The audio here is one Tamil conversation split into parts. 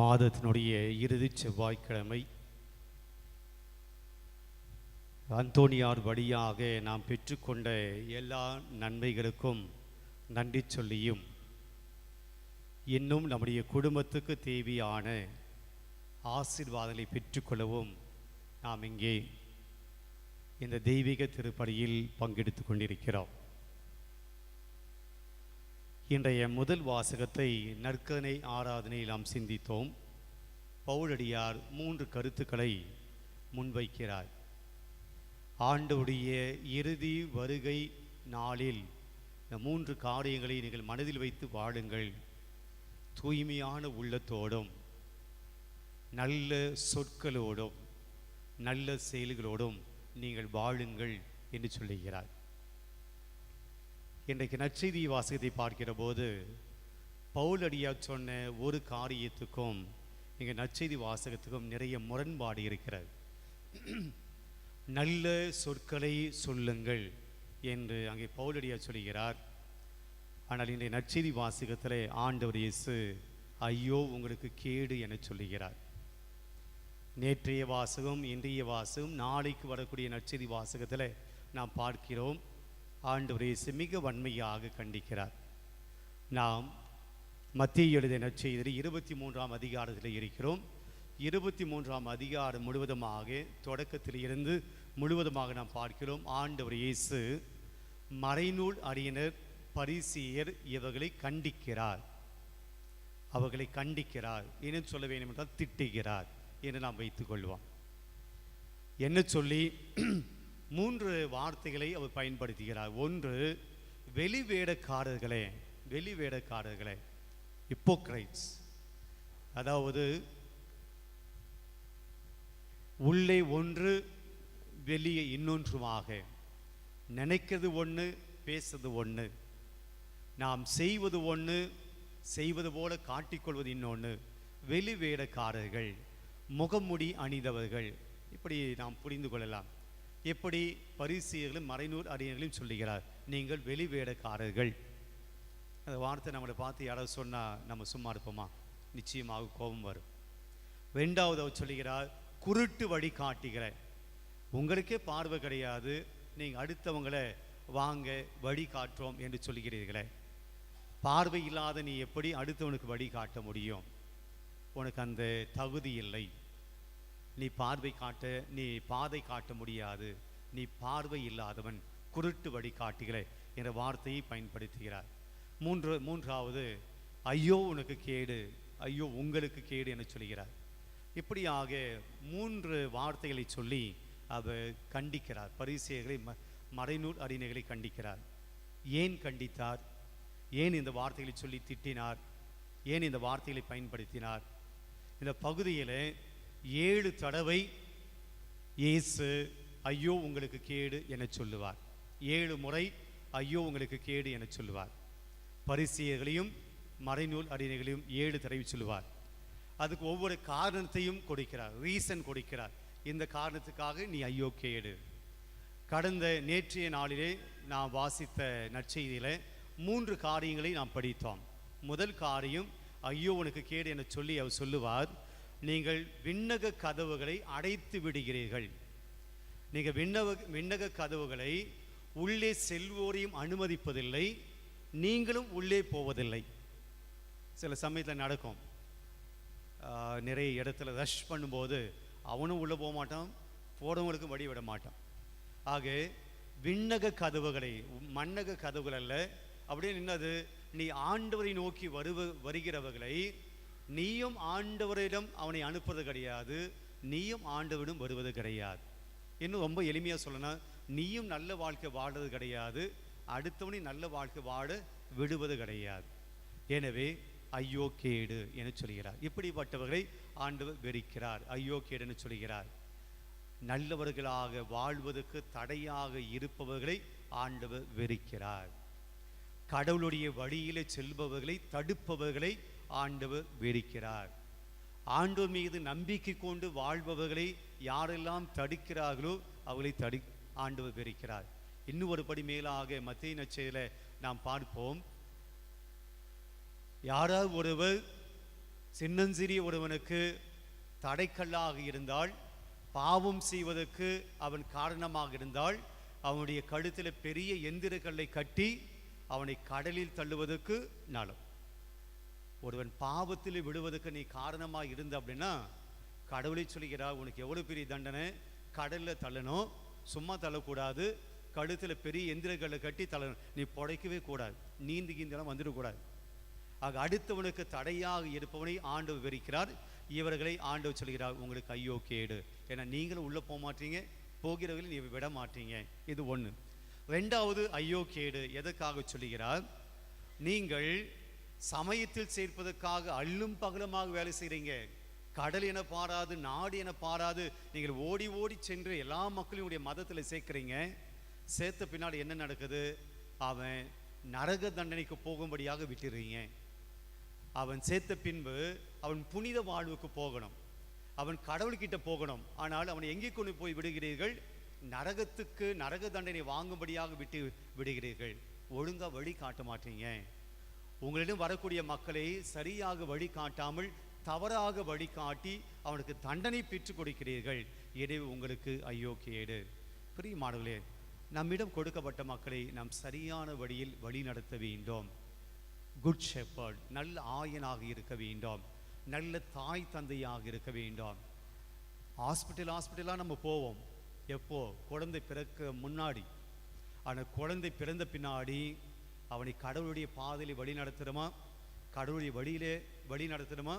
மாதத்தினுடைய இறுதி செவ்வாய்க்கிழமை. அந்தோனியார் வழியாக நாம் பெற்றுக்கொண்ட எல்லா நன்மைகளுக்கும் நன்றி சொல்லியும். இன்னும் நம்முடைய குடும்பத்துக்கு தேவையான ஆசீர்வாதங்களை பெற்றுக்கொள்ளவும் நாம் இங்கே இந்த தெய்வீக திருப்படியில் பங்கெடுத்து கொண்டிருக்கிறோம். இன்றைய முதல் வாசகத்தை நற்கனை ஆராதனையில் நாம் சிந்தித்தோம். பவுலடியார் மூன்று கருத்துக்களை முன்வைக்கிறார். ஆண்டவுடைய இறுதி வருகை நாளில் இந்த மூன்று காரியங்களை நீங்கள் மனதில் வைத்து வாழுங்கள். தூய்மையான உள்ளத்தோடும் நல்ல சொற்களோடும் நல்ல செயல்களோடும் நீங்கள் வாழுங்கள் என்று சொல்லுகிறார். இன்றைக்கு நற்செய்தி வாசகத்தை பார்க்கிற போது பவுலடியா சொன்ன ஒரு காரியத்துக்கும் இங்கே நற்செய்தி வாசகத்துக்கும் நிறைய முரண்பாடு இருக்கிறது. நல்ல சொற்களை சொல்லுங்கள் என்று அங்கே பவுலடியா சொல்கிறார். ஆனால் இன்றைய நற்செய்தி வாசகத்தில் ஆண்டவர் இயேசு ஐயோ உங்களுக்கு கேடு என சொல்லுகிறார். நேற்றைய வாசகம் இன்றைய வாசகம் நாளைக்கு வரக்கூடிய நற்செய்தி வாசகத்தில் நாம் பார்க்கிறோம். ஆண்டவர் இயேசு மிக வன்மையாக கண்டிக்கிறார். நாம் மத்திய எழுதிய நற்செய்தியில் இருபத்தி மூன்றாம் அதிகாரத்தில் இருக்கிறோம். இருபத்தி மூன்றாம் அதிகாரம் முழுவதுமாக தொடக்கத்தில் இருந்து முழுவதுமாக நாம் பார்க்கிறோம். ஆண்டவர் இயேசு மறைநூல் அறியினர் பரிசியர் இவர்களை கண்டிக்கிறார். அவர்களை கண்டிக்கிறார். என்ன சொல்ல வேண்டும் என்றால் திட்டுகிறார் என்று நாம் வைத்துக் கொள்வோம். என்ன சொல்லி மூன்று வார்த்தைகளை அவர் பயன்படுத்துகிறார். ஒன்று வெளிவேடக்காரர்களே வெளிவேடக்காரர்களே ஹிப்போக்ரைட்ஸ் அதாவது உள்ளே ஒன்று வெளியே இன்னொன்றுமாக. நினைக்கிறது ஒன்று பேசுறது ஒன்று நாம் செய்வது ஒன்று செய்வது போல காட்டிக்கொள்வது இன்னொன்று வெளிவேடக்காரர்கள் முகமுடி அணிந்தவர்கள். இப்படி நாம் புரிந்து கொள்ளலாம். எப்படி பரிசியர்களும் மறைநூல் அறிஞர்களையும் சொல்லுகிறார். நீங்கள் வெளிவேடக்காரர்கள் அந்த வார்த்தை நம்மளை பார்த்து யாராவது சொன்னால் நம்ம சும்மா இருப்போமா? நிச்சயமாக கோபம் வரும். ரெண்டாவது அவர் சொல்லுகிறார் குருட்டு வழி காட்டுகிற உங்களுக்கே பார்வை கிடையாது. நீங்கள் அடுத்தவங்களை வாங்க வழி காட்டுறோம் என்று சொல்கிறீர்களே பார்வை இல்லாத நீ எப்படி அடுத்தவனுக்கு வழி காட்ட முடியும்? உனக்கு அந்த தகுதி இல்லை. நீ பார்வை காட்ட நீ பாதை காட்ட முடியாது. நீ பார்வை இல்லாதவன் குருட்டு வழி காட்டுகிற என்ற வார்த்தையை பயன்படுத்துகிறார். மூன்று மூன்றாவது ஐயோ உனக்கு கேடு. ஐயோ உங்களுக்கு கேடு என சொல்கிறார். இப்படியாக மூன்று வார்த்தைகளை சொல்லி அவர் கண்டிக்கிறார். பரிசெயர்களை ம மறைநூல் அறிஞர்களை கண்டிக்கிறார். ஏன் கண்டித்தார்? ஏன் இந்த வார்த்தைகளை சொல்லி திட்டினார்? ஏன் இந்த வார்த்தைகளை பயன்படுத்தினார்? இந்த பகுதியில் ஏழு தடவை இயேசு ஐயோ உங்களுக்கு கேடு என சொல்லுவார். ஏழு முறை ஐயோ உங்களுக்கு கேடு என சொல்லுவார். பரிசியர்களையும் மறைநூல் அறிஞர்களையும் ஏழு தடவை சொல்லுவார். அதுக்கு ஒவ்வொரு காரணத்தையும் கொடுக்கிறார் ரீசன் கொடுக்கிறார். இந்த காரணத்துக்காக நீ ஐயோ கேடு. கடந்த நேற்றைய நாளிலே நாம் வாசித்த நற்செய்தியில் மூன்று காரியங்களை நாம் படித்தோம். முதல் காரியம் ஐயோ உனக்கு கேடு என சொல்லி அவர் சொல்லுவார். நீங்கள் விண்ணக கதவுகளை அடைத்து விடுகிறீர்கள். நீங்கள் விண்ணக விண்ணக கதவுகளை உள்ளே செல்வோரையும் அனுமதிப்பதில்லை நீங்களும் உள்ளே போவதில்லை. சில சமயத்தில் நடக்கும். ஆஹ், நிறைய இடத்துல ரஷ் பண்ணும்போது அவனும் உள்ளே போக மாட்டான் போறவங்களுக்கும் வழி விட மாட்டான். ஆக விண்ணக கதவுகளை மண்ணக கதவுகள் அல்ல அப்படியே நின்னது நீ ஆண்டவரை நோக்கி வருவ வருகிறவர்களை நீயும் ஆண்டவரிடம் அவனை அனுப்புறது கிடையாது. நீயும் ஆண்டவரிடம் வருவது கிடையாது. இன்னும் ரொம்ப எளிமையாக சொல்லணும் நீயும் நல்ல வாழ்க்கை வாழ்றது கிடையாது. அடுத்தவனை நல்ல வாழ்க்கை வாழ விடுவது கிடையாது. எனவே ஐயோ கேடு என சொல்கிறார். இப்படிப்பட்டவர்களை ஆண்டவர் வெறுக்கிறார். ஐயோ கேடுன்னு சொல்கிறார். நல்லவர்களாக வாழ்வதற்கு தடையாக இருப்பவர்களை ஆண்டவர் வெறுக்கிறார். கடவுளுடைய வழியிலே செல்பவர்களை தடுப்பவர்களை ஆண்டவர் வெறுக்கிறார் ஆண்டவர் மீது நம்பிக்கை கொண்டு வாழ்பவர்களை யாரெல்லாம் தடுக்கிறார்களோ அவர்களை தடு ஆண்டவர் வெறுக்கிறார். இன்னும் ஒரு படி மேலாக மத்திய நச்சையில் நாம் பார்ப்போம். யாராவது ஒருவர் சின்னஞ்சிறிய ஒருவனுக்கு தடைக்கல்லாக இருந்தால் பாவம் செய்வதற்கு அவன் காரணமாக இருந்தால் அவனுடைய கழுத்தில் பெரிய எந்திரக்கல்லை கட்டி அவனை கடலில் தள்ளுவதற்கு நலம். ஒருவன் பாவத்தில் விடுவதற்கு நீ காரணமாக இருந்த அப்படின்னா கடவுளை சொல்கிறார் உனக்கு எவ்வளோ பெரிய தண்டனை? கடலில் தள்ளணும் சும்மா தள்ளக்கூடாது கழுத்தில் பெரிய எந்திரங்களை கட்டி தள்ளணும். நீ புடைக்கவே கூடாது நீந்து கீந்தெல்லாம் வந்துடக்கூடாது ஆக அடுத்தவனுக்கு தடையாக இருப்பவனை ஆண்டு விவரிக்கிறார் இவர்களை ஆண்டு சொல்கிறார் உங்களுக்கு ஐயோ கேடு. ஏன்னா நீங்களும் உள்ளே போக மாட்டீங்க போகிறவர்களை நீ விட மாட்டீங்க. இது ஒன்று ரெண்டாவது ஐயோ கேடு. எதற்காக சொல்லுகிறார்? நீங்கள் சமயத்தில் சேர்ப்பதற்காக அள்ளும் பகலுமாக வேலை செய்கிறீங்க கடல் என பாராது நாடு என பாராது நீங்கள் ஓடி ஓடி சென்று எல்லா மக்களையும் மதத்தில் சேர்க்குறீங்க. சேர்த்த பின்னால் என்ன நடக்குது? அவன் நரக தண்டனைக்கு போகும்படியாக விட்டுறீங்க. அவன் சேர்த்த பின்பு அவன் புனித வாழ்வுக்கு போகணும். அவன் கடவுள்கிட்ட போகணும். ஆனால் அவனை எங்கே கொண்டு போய் விடுகிறீர்கள்? நரகத்துக்கு நரக தண்டனை வாங்கும்படியாக விட்டு விடுகிறீர்கள். ஒழுங்கா வழி காட்ட மாட்டீங்க. உங்களிடம் வரக்கூடிய மக்களை சரியாக வழி காட்டாமல் தவறாக வழிகாட்டி அவனுக்கு தண்டனை பெற்றுக் கொடுக்கிறீர்கள். எனவே உங்களுக்கு ஐயோ கேடு பிரியமானவர்களே நம்மிடம் கொடுக்கப்பட்ட மக்களை நாம் சரியான வழியில் வழி நடத்த வேண்டும். குட் ஷெப்பர்ட் நல்ல ஆயனாக இருக்க வேண்டும். நல்ல தாய் தந்தையாக இருக்க வேண்டும். ஹாஸ்பிட்டல் ஹாஸ்பிட்டலாக நம்ம போவோம். எப்போ? குழந்தை பிறக்க முன்னாடி. ஆனால் குழந்தை பிறந்த பின்னாடி அவனை கடவுளுடைய பாதையில் வழி நடத்துகிறோமா கடவுளுடைய வழியிலே வழி நடத்துகிறோமா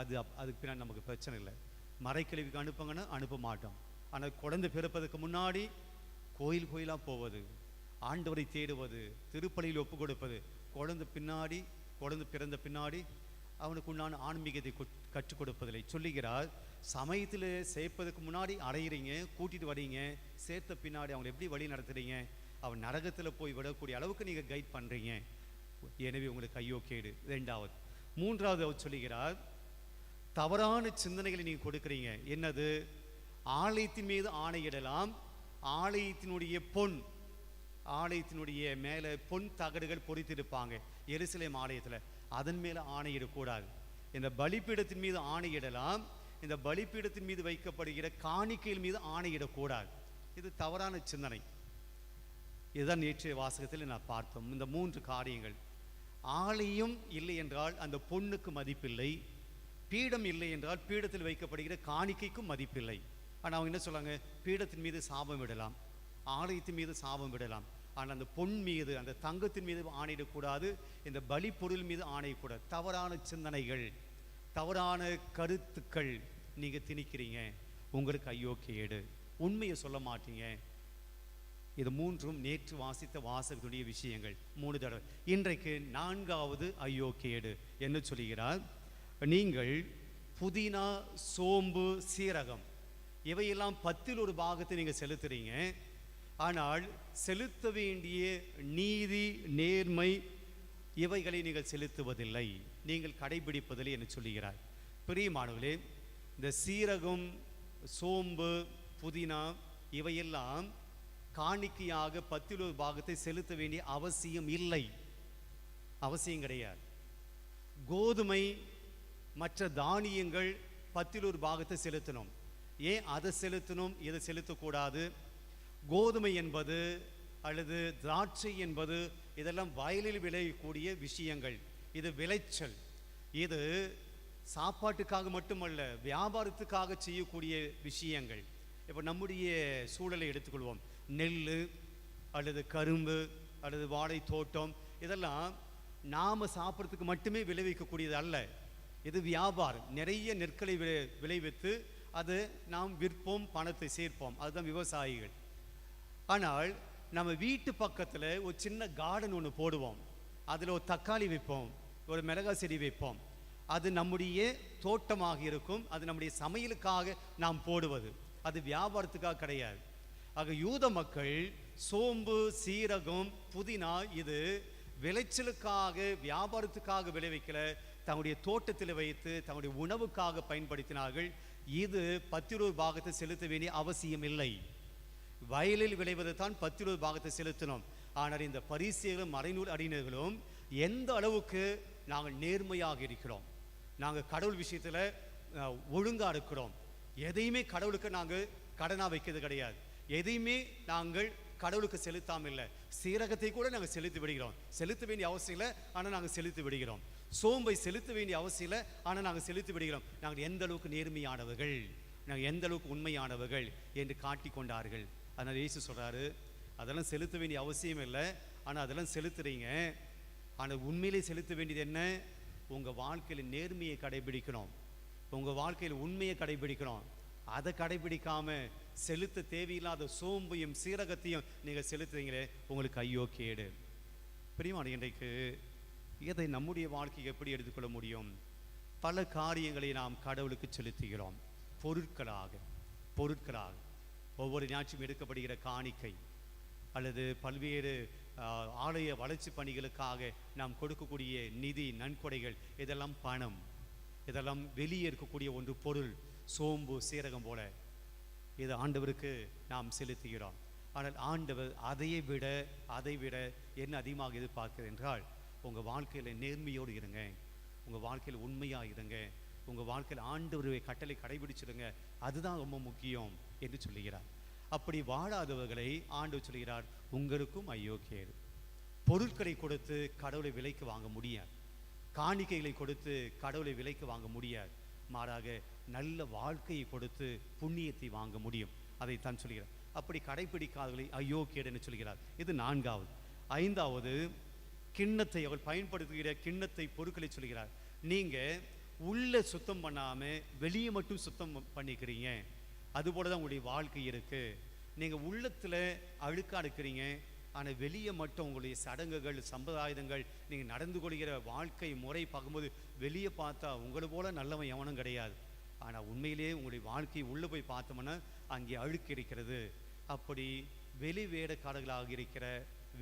அது அதுக்கு பின்னாடி நமக்கு பிரச்சனை இல்லை. மறைக்கழிவுக்கு அனுப்புங்கன்னா அனுப்ப மாட்டோம். ஆனால் குழந்தை பிறப்பதற்கு முன்னாடி கோயில் கோயிலாக போவது ஆண்டவரை தேடுவது திருப்பலியில் ஒப்பு கொடுப்பது குழந்தை பின்னாடி குழந்தை பிறந்த பின்னாடி அவனுக்கு உண்டான ஆன்மீகத்தை கற்றுக் கொடுப்பதில்லை. சொல்லுகிறார் சமயத்தில் சேர்ப்பதற்கு முன்னாடி அறையிறீங்க கூட்டிகிட்டு வரீங்க சேர்த்த பின்னாடி அவங்களை எப்படி வழி நடத்துகிறீங்க அவன் நரகத்தில் போய் விடக்கூடிய அளவுக்கு நீங்கள் கைட் பண்ணுறீங்க எனவே உங்களுக்கு ஐயோ கேடு. ரெண்டாவது. மூன்றாவது அவர் சொல்லுகிறார் தவறான சிந்தனைகளை நீங்கள் கொடுக்குறீங்க. என்னது? ஆலயத்தின் மீது ஆணையிடலாம் ஆலயத்தினுடைய பொன் ஆலயத்தினுடைய மேலே பொன் தகடுகள் பொறித்திருப்பாங்க எருசலேம் ஆலயத்தில். அதன் மேலே ஆணையிடக்கூடாது இந்த பலிப்பீடத்தின் மீது ஆணையிடலாம் இந்த பலிப்பீடத்தின் மீது வைக்கப்படுகிற காணிக்கையின் மீது ஆணையிடக்கூடாது இது தவறான சிந்தனை. இதுதான் நேற்றைய வாசகத்தில் நான் பார்த்தோம். இந்த மூன்று காரியங்கள் ஆலயம் இல்லை என்றால் அந்த பொண்ணுக்கு மதிப்பில்லை பீடம் இல்லை என்றால் பீடத்தில் வைக்கப்படுகிற காணிக்கைக்கும் மதிப்பில்லை. ஆனால் அவங்க என்ன சொல்கிறாங்க பீடத்தின் மீது சாபம் விடலாம் ஆலயத்தின் மீது சாபம் விடலாம். ஆனால் அந்த பொன் மீது அந்த தங்கத்தின் மீது ஆணையிடக்கூடாது இந்த பலி பொருள் மீது ஆணையக்கூடாது. தவறான சிந்தனைகள் தவறான கருத்துக்கள் நீங்கள் திணிக்கிறீங்க. உங்களுக்கு ஐயோ கேடு உண்மையை சொல்ல மாட்டீங்க. இது மூன்றும் நேற்று வாசித்த வாசகத்துடைய விஷயங்கள். மூணு தடவை. இன்றைக்கு நான்காவது ஐயோ கேடு என்ன சொல்கிறார் நீங்கள் புதினா சோம்பு சீரகம் இவையெல்லாம் பத்தில் ஒரு பாகத்தை நீங்கள் செலுத்துறீங்க. ஆனால் செலுத்த வேண்டிய நீதி நேர்மை இவைகளை நீங்கள் செலுத்துவதில்லை. நீங்கள் கடைபிடிப்பதில்லை என்று சொல்லுகிறார். பிரியமானவர்களே இந்த சீரகம் சோம்பு புதினா இவையெல்லாம் காணிக்கையாக பத்தில் ஒரு பாகத்தை செலுத்த வேண்டிய அவசியம் இல்லை. அவசியம் கிடையாது. கோதுமை மற்ற தானியங்கள் பத்தில் ஒரு பாகத்தை செலுத்தணும். ஏன் அதை செலுத்தணும்? இதை செலுத்தக்கூடாது. கோதுமை என்பது அல்லது திராட்சை என்பது இதெல்லாம் வயலில் விளையக்கூடிய விஷயங்கள். இது விளைச்சல். இது சாப்பாட்டுக்காக மட்டுமல்ல வியாபாரத்துக்காக செய்யக்கூடிய விஷயங்கள். இப்போ நம்முடைய சூழலை எடுத்துக்கொள்வோம். நெல் அல்லது கரும்பு அல்லது வாழை தோட்டம் இதெல்லாம் நாம் சாப்பிட்றதுக்கு மட்டுமே விளைவிக்கக்கூடியது அல்ல. இது வியாபாரம். நிறைய நெற்களை விளை விளைவித்து அது நாம் விற்போம் பணத்தை சேர்ப்போம். அதுதான் விவசாயிகள். ஆனால் நம்ம வீட்டு பக்கத்தில் ஒரு சின்ன கார்டன் ஒன்று போடுவோம். அதில் ஒரு தக்காளி வைப்போம் ஒரு மிளகாய் செடி வைப்போம். அது நம்முடைய தோட்டமாக இருக்கும். அது நம்முடைய சமையலுக்காக நாம் போடுவது. அது வியாபாரத்துக்காக கிடையாது. ஆக யூத மக்கள் சோம்பு சீரகம் புதினா இது விளைச்சலுக்காக வியாபாரத்துக்காக விளைவிக்கல. தங்களுடைய தோட்டத்தில் வைத்து தங்களுடைய உணவுக்காக பயன்படுத்தினார்கள். இது பத்திரூர் பாகத்தை செலுத்த வேண்டிய அவசியம் இல்லை. வயலில் விளைவது தான் பத்திரூர் பாகத்தை செலுத்தினோம் ஆனால் இந்த பரிசீலும் மறைநூல் அறிஞர்களும் எந்த அளவுக்கு நாங்கள் நேர்மையாக இருக்கிறோம்? நாங்கள் கடவுள் விஷயத்தில் ஒழுங்காக இருக்கிறோம். எதையுமே கடவுளுக்கு நாங்கள் கடனாக வைக்கிறது கிடையாது. எதையுமே நாங்கள் கடவுளுக்கு செலுத்தாமல் இல்லை சீரகத்தை கூட நாங்கள் செலுத்தி விடுகிறோம். செலுத்த வேண்டிய அவசியம் இல்லை ஆனால் நாங்கள் செலுத்தி விடுகிறோம். சோம்பை செலுத்த வேண்டிய அவசியம் இல்லை ஆனால் நாங்கள் செலுத்தி விடுகிறோம். நாங்கள் எந்த அளவுக்கு நேர்மையானவர்கள்? நாங்கள் எந்த அளவுக்கு உண்மையானவர்கள் என்று காட்டி கொண்டார்கள். அதனால் இயேசு சொல்கிறாரு அதெல்லாம் செலுத்த வேண்டிய அவசியம் இல்லை ஆனால் அதெல்லாம் செலுத்துறீங்க. ஆனால் உண்மையிலே செலுத்த வேண்டியது என்ன? உங்கள் வாழ்க்கையில் நேர்மையை கடைபிடிக்கணும். உங்கள் வாழ்க்கையில் உண்மையை கடைபிடிக்கணும். அதை கடைபிடிக்காமல் செலுத்த தேவையில்லாத சோம்பையும் சீரகத்தையும் நீங்கள் செலுத்துறீங்களே உங்களுக்கு ஐயோ கேடு. பிரியமான இன்றைக்கு இதை நம்முடைய வாழ்க்கையை எப்படி எடுத்துக்கொள்ள முடியும்? பல காரியங்களை நாம் கடவுளுக்கு செலுத்துகிறோம். பொருட்களாக பொருட்களாக. ஒவ்வொரு ஞாயிற்றும் எடுக்கப்படுகிற காணிக்கை அல்லது பல்வேறு ஆஹ், ஆலய வளர்ச்சி பணிகளுக்காக நாம் கொடுக்கக்கூடிய நிதி நன்கொடைகள் இதெல்லாம் பணம். இதெல்லாம் வெளியே இருக்கக்கூடிய ஒன்று பொருள் சோம்பு சீரகம் போல. இது ஆண்டவருக்கு நாம் செலுத்துகிறோம். ஆனால் ஆண்டவர் அதையை விட அதை விட என்ன அதிகமாக எதிர்பார்க்கிறது என்றால் உங்கள் வாழ்க்கையில் நேர்மையோடு இருங்க. உங்கள் வாழ்க்கையில் உண்மையாக இருங்க. உங்கள் வாழ்க்கையில் ஆண்டவருடைய கட்டளை கடைபிடிச்சிடுங்க. அதுதான் ரொம்ப முக்கியம் என்று சொல்லுகிறார். அப்படி வாழாதவர்களை ஆண்டவர் சொல்கிறார் உங்களுக்கும் அயோக்கியர். பொருட்களை கொடுத்து கடவுளை விலைக்கு வாங்க முடியாது. காணிக்கைகளை கொடுத்து கடவுளை விலைக்கு வாங்க முடியாது. மாறாக நல்ல வாழ்க்கையை கொடுத்து புண்ணியத்தை வாங்க முடியும். அதைத்தான் சொல்கிறார். அப்படி கடைபிடிக்காதவர்களை ஐயோ கேடுன்னு சொல்கிறார். இது நான்காவது. ஐந்தாவது கிண்ணத்தை அவர் பயன்படுத்துகிற கிண்ணத்தை பொருட்களை சொல்கிறார். நீங்க உள்ள சுத்தம் பண்ணாம வெளியே மட்டும் சுத்தம் பண்ணிக்கிறீங்க. அதுபோல தான் உங்களுடைய வாழ்க்கை இருக்கு. நீங்க உள்ளத்துல அழுக்கா இருக்கிறீங்க. ஆனா வெளியே மட்டும் உங்களுடைய சடங்குகள் சம்பிரதாயங்கள் நீங்க நடந்து கொள்கிற வாழ்க்கை முறை பார்க்கும்போது வெளியே பார்த்தா உங்களை போல நல்லவன் எவனும் கிடையாது. ஆனா உண்மையிலேயே உங்களுடைய வாழ்க்கையை உள்ள போய் பார்த்தோம்னா அங்கே அழுக்கு இருக்கிறது. அப்படி வெளி வேடக்காரர்களாக இருக்கிற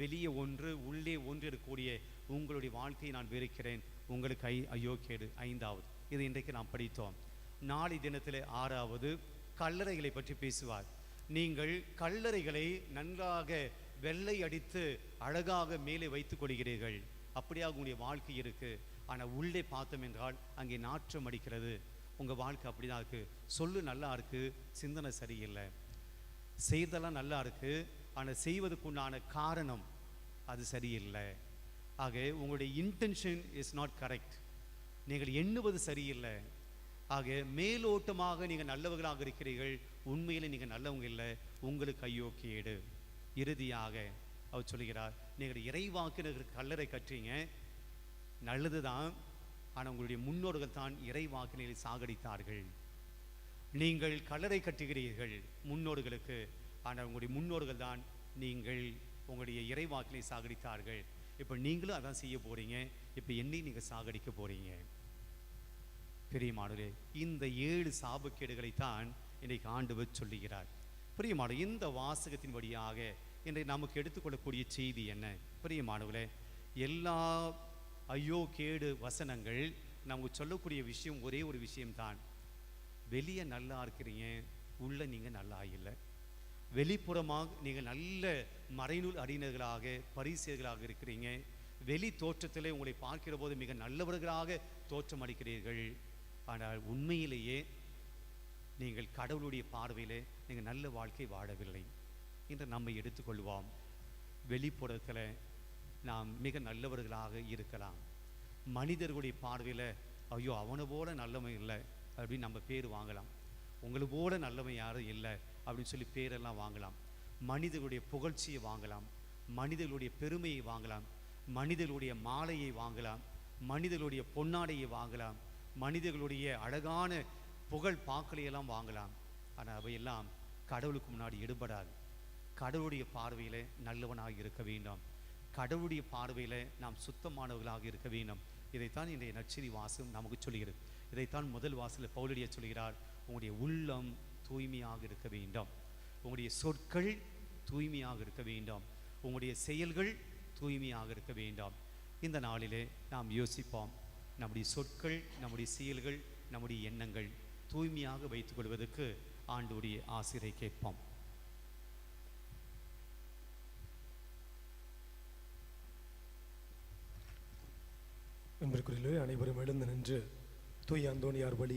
வெளியே ஒன்று உள்ளே ஒன்று இருக்கக்கூடிய உங்களுடைய வாழ்க்கையை நான் வெறுக்கிறேன். உங்களுக்கு ஐ ஐயோ கேடு ஐந்தாவது. இது இன்றைக்கு நாம் படித்தோம். நாளை தினத்தில் ஆறாவது கல்லறைகளை பற்றி பேசுவார். நீங்கள் கல்லறைகளை நன்றாக வெள்ளை அடித்து அழகாக மேலே வைத்துக் கொள்கிறீர்கள். அப்படியாக உங்களுடைய வாழ்க்கை இருக்கு. ஆனால் உள்ளே பார்த்தோம் என்றால் அங்கே நாற்றம் அடிக்கிறது. உங்க வாழ்க்கை அப்படிதான் இருக்கு. சொல்லு நல்லா இருக்கு. சிந்தனை சரியில்லை. செய்தெல்லாம் நல்லா இருக்கு. ஆனால் செய்வதற்குண்டான காரணம் அது சரியில்லை. ஆக உங்களுடைய இன்டென்ஷன் இஸ் நாட் கரெக்ட் நீங்கள் எண்ணுவது சரியில்லை. ஆக மேலோட்டமாக நீங்கள் நல்லவர்களாக இருக்கிறீர்கள். உண்மையில் நீங்கள் நல்லவங்க இல்லை. உங்களுக்கு ஐயோ கேடு. இறுதியாக அவர் சொல்கிறார் நீங்கள் இறைவாக்கினர் கல்லறை கற்றீங்க நல்லதுதான் ஆனால் உங்களுடைய முன்னோர்கள் தான் இறைவாக்கினை சாகடித்தார்கள். நீங்கள் கல்லறை கட்டுகிறீர்கள் முன்னோர்களுக்கு ஆனால் உங்களுடைய முன்னோர்கள் தான் நீங்கள் உங்களுடைய இறைவாக்கினை சாகடித்தார்கள். இப்போ நீங்களும் அதான் செய்ய போறீங்க இப்போ என்னையும் நீங்கள் சாகடிக்க போறீங்க. பிரியமானவர்களே இந்த ஏழு சாபக்கேடுகளைத்தான் இன்றைக்கு ஆண்டவர் சொல்லுகிறார். பிரியமான இந்த வாசகத்தின் வழியாக இன்றை நமக்கு எடுத்துக்கொள்ளக்கூடிய செய்தி என்ன? பிரியமானவர்களே எல்லா ஐயோ கேடு வசனங்கள் நமக்கு சொல்லக்கூடிய விஷயம் ஒரே ஒரு விஷயம்தான். வெளியே நல்லா இருக்கிறீங்க உள்ள நீங்கள் நல்லா இல்லை. வெளிப்புறமாக நீங்கள் நல்ல மறைநூல் அறிஞர்களாக பரிசியர்களாக இருக்கிறீங்க. வெளி தோற்றத்திலே உங்களை பார்க்கிற போது மிக நல்லவர்களாக தோற்றம் அளிக்கிறீர்கள் ஆனால் உண்மையிலேயே நீங்கள் கடவுளுடைய பார்வையிலே நீங்கள் நல்ல வாழ்க்கை வாழவில்லை என்று நம்மை எடுத்துக்கொள்வோம். வெளிப்புறத்தில் நாம் மிக நல்லவர்களாக இருக்கலாம். மனிதர்களுடைய பார்வையில் ஐயோ அவனை போல நல்லவன் இல்லை அப்படின்னு நம்ம பேர் வாங்கலாம். உங்களை போல நல்லவன் யாரும் இல்லை அப்படின்னு சொல்லி பேரெல்லாம் வாங்கலாம். மனிதர்களுடைய புகழ்ச்சியை வாங்கலாம். மனிதர்களுடைய பெருமையை வாங்கலாம். மனிதர்களுடைய மாலையை வாங்கலாம். மனிதர்களுடைய பொன்னாடையை வாங்கலாம். மனிதர்களுடைய அழகான புகழ் பாக்களையெல்லாம் வாங்கலாம். ஆனால் அவையெல்லாம் கடவுளுக்கு முன்னாடி எடுபடாது. கடவுளுடைய பார்வையில் நல்லவனாக இருக்க வேண்டும். கடவுளுடைய பார்வையில் நாம் சுத்தமானவர்களாக இருக்க வேண்டும். இதைத்தான் இன்றைய நற்செய்தி வாசம் நமக்கு சொல்கிறது. இதைத்தான் முதல் வாசலில் பௌலடிய சொல்கிறார் உங்களுடைய உள்ளம் தூய்மையாக இருக்க வேண்டும். உங்களுடைய சொற்கள் தூய்மையாக இருக்க வேண்டும். உங்களுடைய செயல்கள் தூய்மையாக இருக்க வேண்டும். இந்த நாளிலே நாம் யோசிப்போம் நம்முடைய சொற்கள் நம்முடைய செயல்கள் நம்முடைய எண்ணங்கள் தூய்மையாக வைத்துக் கொள்வதற்கு ஆண்டுடைய ஆசிரியை கேட்போம். அன்பிற்குரியவே அனைவரும் எழுந்து நின்று தூய் அந்தோணியார் வழி